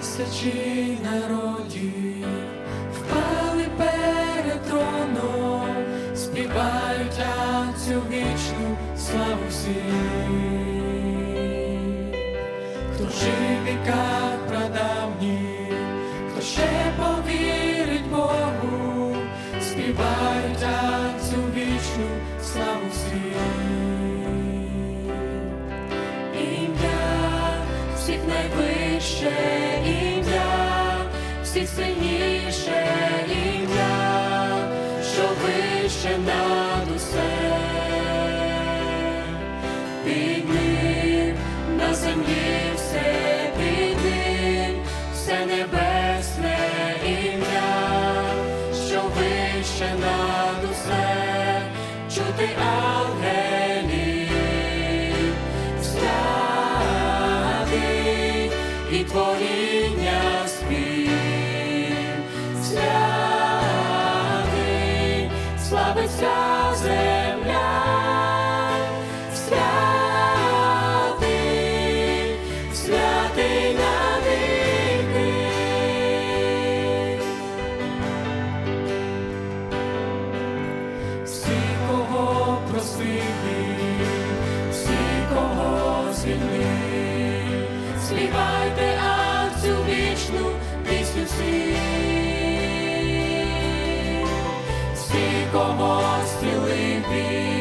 тисячі народів. Впали перед троном, співають цю вічну славу всім, хто жив віках прадавніх, хто ще повірить Богу, співають цю вічну славу найвище ім'я, всіх сильніше ім'я, що вище над усе. Під ним на землі все під ним, все небесне ім'я, що вище над усе, чути ангелів, і творіння спів, святий, славиться земля, святий, святий навіки. Всі, кого простив він, всі, кого звільнив, співайте всі, кого зцілив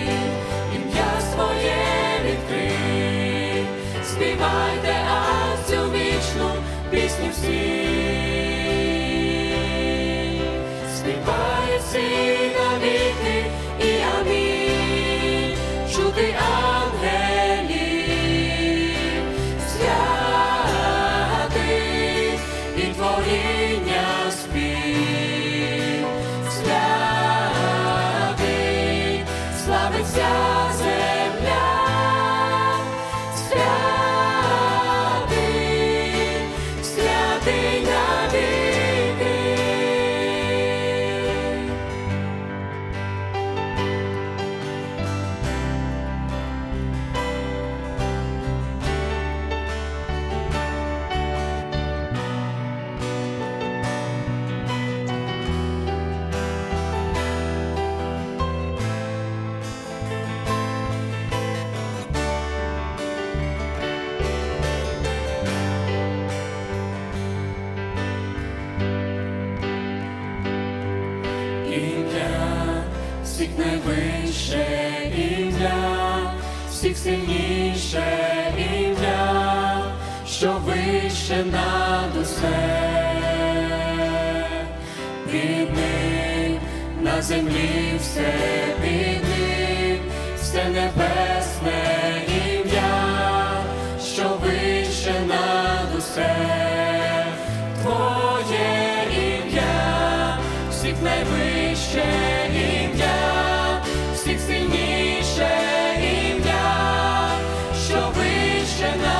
святий, святий всіх найвище ім'я, всіх сильніше ім'я, що вище над усе. Під ним на землі все ним, все небесне ім'я, що вище над усе. Що вище над